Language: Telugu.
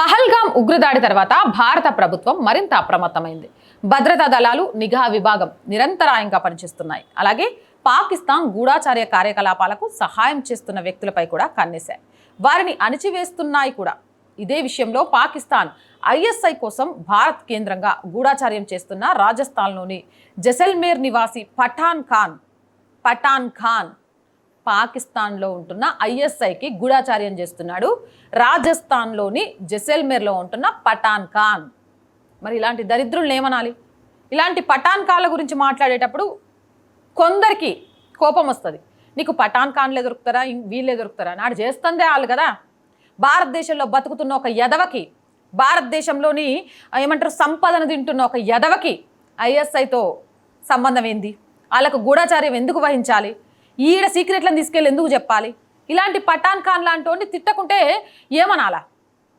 పహల్గాం ఉగ్రదాడి తర్వాత భారత ప్రభుత్వం మరింత అప్రమత్తమైంది. భద్రతా దళాలు నిఘా విభాగం నిరంతరాయంగా పనిచేస్తున్నాయి. అలాగే పాకిస్తాన్ గూఢాచార్య కార్యకలాపాలకు సహాయం చేస్తున్న వ్యక్తులపై కూడా కన్నేశాయి. వారిని అణిచివేస్తున్నాయి కూడా. ఇదే విషయంలో పాకిస్తాన్ ఐఎస్ఐ కోసం భారత్ కేంద్రంగా గూఢాచార్యం చేస్తున్న రాజస్థాన్లోని జసల్మేర్ నివాసి పఠాన్ ఖాన్ పఠాన్ ఖాన్ పాకిస్తాన్లో ఉంటున్న ఐఎస్ఐకి గూఢాచార్యం చేస్తున్నాడు. రాజస్థాన్లోని జెసెల్మేర్లో ఉంటున్న పఠాన్ ఖాన్. మరి ఇలాంటి దరిద్రులను ఏమనాలి? ఇలాంటి పఠాన్ ఖాన్ల గురించి మాట్లాడేటప్పుడు కొందరికి కోపం వస్తుంది. నీకు పఠాన్ ఖాన్లే దొరుకుతారా? వీళ్ళే దొరుకుతారా? నాడు చేస్తుందే వాళ్ళు కదా. భారతదేశంలో బతుకుతున్న ఒక యదవకి భారతదేశంలోని ఏమంటారు సంపదను తింటున్న ఒక యదవకి ఐఎస్ఐతో సంబంధం ఏంది? వాళ్ళకు గూఢాచార్యం ఎందుకు వహించాలి? ఈడ సీక్రెట్లను తీసుకెళ్ళి ఎందుకు చెప్పాలి? ఇలాంటి పఠాన్ ఖాన్ లాంటి వాడిని తిట్టకుంటే ఏమనాలా?